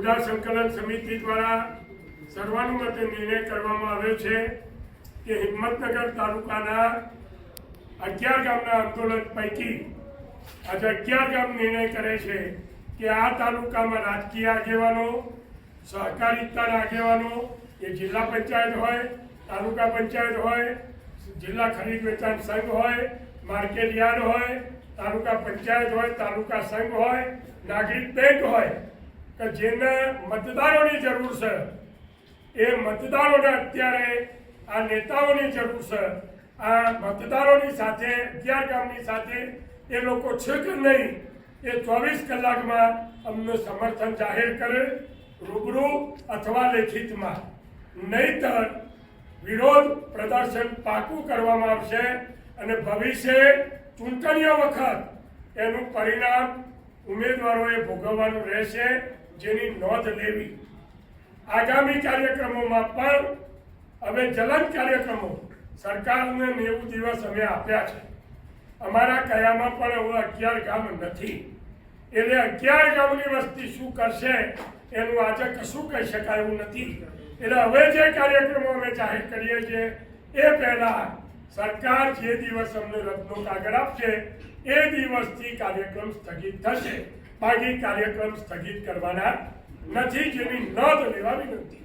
ઉડા સંકલન સમિતિ દ્વારા સર્વાનુમતે નિર્ણય કરવામાં આવ્યો છે કે હિંમતનગર તાલુકાના અગિયાર ગામના આંદોલન પૈકી આજે અગિયાર ગામ નિર્ણય કરે છે કે આ તાલુકામાં રાજકીય આગેવાનો, સહકારિતાના આગેવાનો, એ જિલ્લા પંચાયત હોય, તાલુકા પંચાયત હોય, જિલ્લા ખરીદ વેચાણ સંઘ હોય માર્કેટ યાર્ડ હોય, તાલુકા પંચાયત હોય, તાલુકા સંઘ હોય, નાગરિક બેંક હોય કે જેને મતદારોની જરૂર છે, એ મતદારોને અત્યારે આ નેતાઓની જરૂર છે. આ મતદારોની સાથે, અગિયાર ગામની સાથે એ લોકો છે કે નહીં, એ ચોવીસ કલાકમાં અમને સમર્થન જાહેર કરે, રૂબરૂ અથવા લેખિતમાં. નહીતર વિરોધ પ્રદર્શન પાકું કરવામાં આવશે અને ભવિષ્ય ચૂંટણીઓ વખત એનું પરિણામ ઉમેદવારોએ ભોગવવાનું રહેશે. જેની નોંધ લેવી. આગામી કાર્યક્રમોમાં પણ, હવે જલન કાર્યક્રમો સરકારને નેવું દિવસ અમે આપ્યા છે. અમારા કયામાં પણ હવે અગિયાર ગામ નથી. એટલે અગિયાર ગામની વસ્તી શું કરશે, એનું આજે કશું કહી શકાય એવું નથી. એટલે હવે જે કાર્યક્રમો અમે જાહેર કરીએ છીએ, એ પહેલાં સરકાર જે દિવસ અમને રદનો કાગળ આપશે, એ દિવસથી કાર્યક્રમ સ્થગિત થશે. બાકી કાર્યક્રમ સ્થગિત કરવાના નથી જેની નોંધ લેવા વિનંતી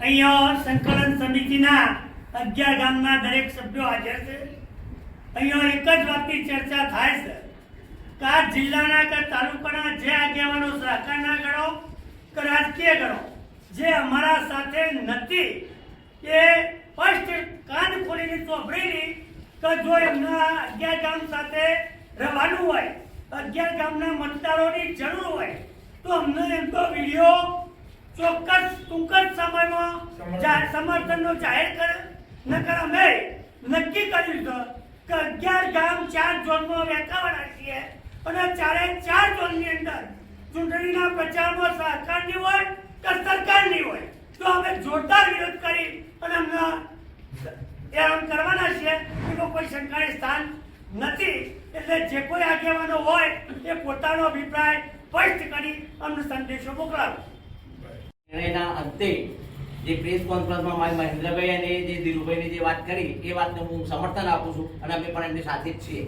અહીંયા સંકલન સમિતિના અગિયાર ગામના દરેક સભ્યો હાજર છે. અહીંયા એક જ વાતની ચર્ચા થાય છે. કે આ જિલ્લાના કે તાલુકાના જે આગેવાનો સહકારના ગણો કે રાજકીય ગણો, જે અમારા સાથે નથી, એ ફર્સ્ટ કાન ખોલીને ચોપડીની કે જો એમના અગિયાર ગામ સાથે રહેવાનું હોય અગિયાર ગામના મતદારોની જરૂર હોય તો અમને એમ તો વીડિયો ચોક્કસ ટૂંક જ સમયમાં સમર્થનનો જાહેર કરે, નકર અમે નક્કી કર્યું છે કે અગિયાર ગામ, ચાર ઝોનમાં વહેંચાવાના છીએ અને ચારે ચાર ઝોનની અંદર ચૂંટણીના પ્રચારમાં સરકારની હોય કે સરકારની હોય, તો અમે જોરદાર વિરોધ કરી અને અમને એમ કરવાના છીએ એમાં કોઈ સરકારી સ્થાન નથી. એટલે જે કોઈ આગેવાનો હોય, એ પોતાનો અભિપ્રાય સ્પષ્ટ કરી અમને સંદેશો મોકલાવે. નિર્ણયના અંતે જે પ્રેસ કોન્ફરન્સમાં મારી મહેન્દ્રભાઈ અને જે ધીરુભાઈની જે વાત કરી, એ વાતને હું સમર્થન આપું છું અને અમે પણ એમની સાથે જ છીએ.